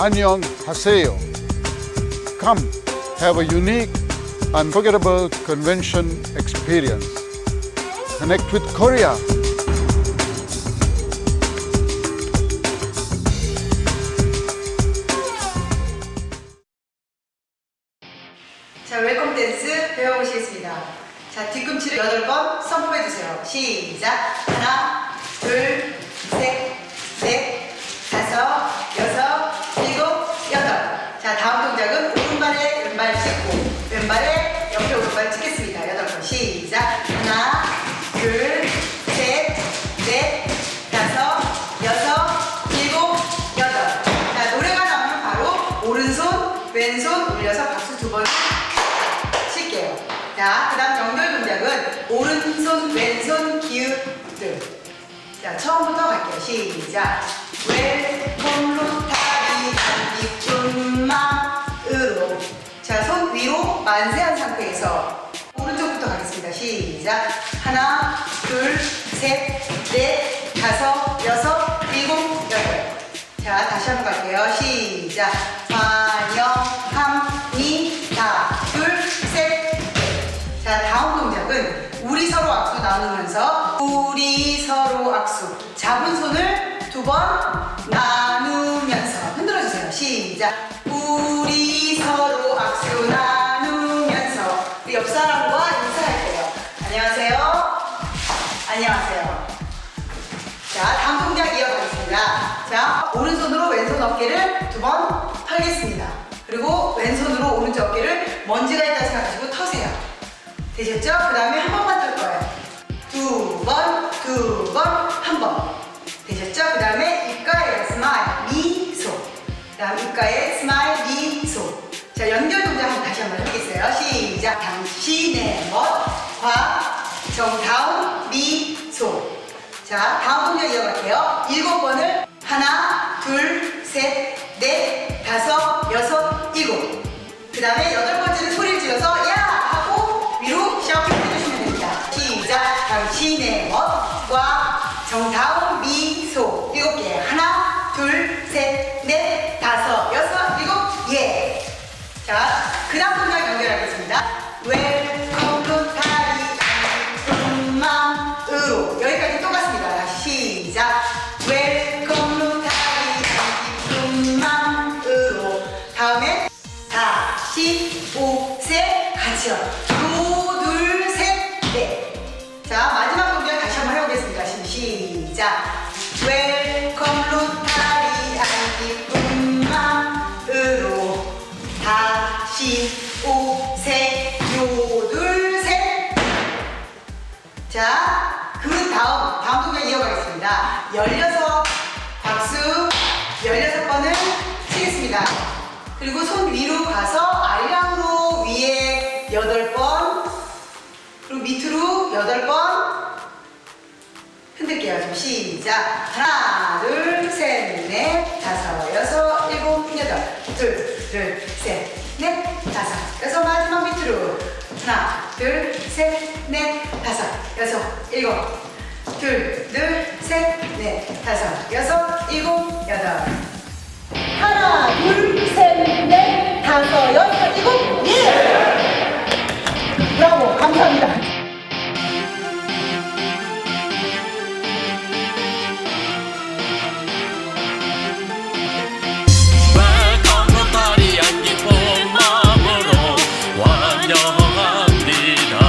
Annyeong Haseyo. Come, have a unique, unforgettable convention experience. Connect with Korea. 자, 웰컴 댄스 배워보시겠습니다. 자, 뒤꿈치를 여덟 번 선포해주세요. 시작. 하나, 둘, 셋, 넷, 자, 그 다음 연결 동작은 오른손, 왼손 기읍들. 자, 처음부터 갈게요. 시작. 왼손 로타리 이쁜 마음으로. 자, 손 위로 만세한 상태에서 오른쪽부터 가겠습니다. 시작. 하나, 둘, 셋, 넷, 다섯, 여섯, 일곱, 여덟. 자, 다시 한번 갈게요. 시작. 두 번 나누면서 흔들어 주세요. 시작. 우리 서로 악수 나누면서 우리 옆 사람과 인사할게요. 안녕하세요. 안녕하세요. 자, 다음 동작 이어가겠습니다. 자, 오른손으로 왼손 어깨를 두 번 털겠습니다. 그리고 왼손으로 오른쪽 어깨를 먼지가 있다 생각하시고 터세요. 되셨죠? 그 다음에 한 번만 털 거예요. 두 번, 두 번, 한 번. 되셨죠? 그 다음에 입가에 스마일, 미소. 그 다음 입가에 스마일, 미소. 자, 연결 동작 한번 다시 한번 해보겠어요. 시작. 당신의 멋과 정다운 미소. 자, 다음 동작 이어갈게요. 일곱 번을 하나, 둘, 셋, 넷, 다섯, 여섯, 일곱. 그 다음에 여덟 번째는 소리를 질러서 야! 자, 마지막 동작 다시 한번 해보겠습니다. 시- 시작. 웰컴 로타리 안기쁜 마음으로 다시 오세요. 둘, 셋. 자, 그 다음, 다음 동작 이어가겠습니다. 16 박수 16번을 치겠습니다. 그리고 손 위로 가서 아리랑으로 위에 8번, 그리고 밑으로 8번 흔들게요. 좀 시작. 하나, 둘, 셋, 넷, 다섯, 여섯, 일곱, 여덟. 둘, 둘, 셋, 넷, 다섯, 여섯. 마지막 밑으로. 하나, 둘, 셋, 넷, 다섯, 여섯, 일곱. 둘, 둘, 셋, 넷, 다섯, 여섯, 일곱, 여덟. 하나, 둘, 셋, 넷, 다섯, 여섯, 일곱, 예! 브라보, 감사합니다. Muhammed'a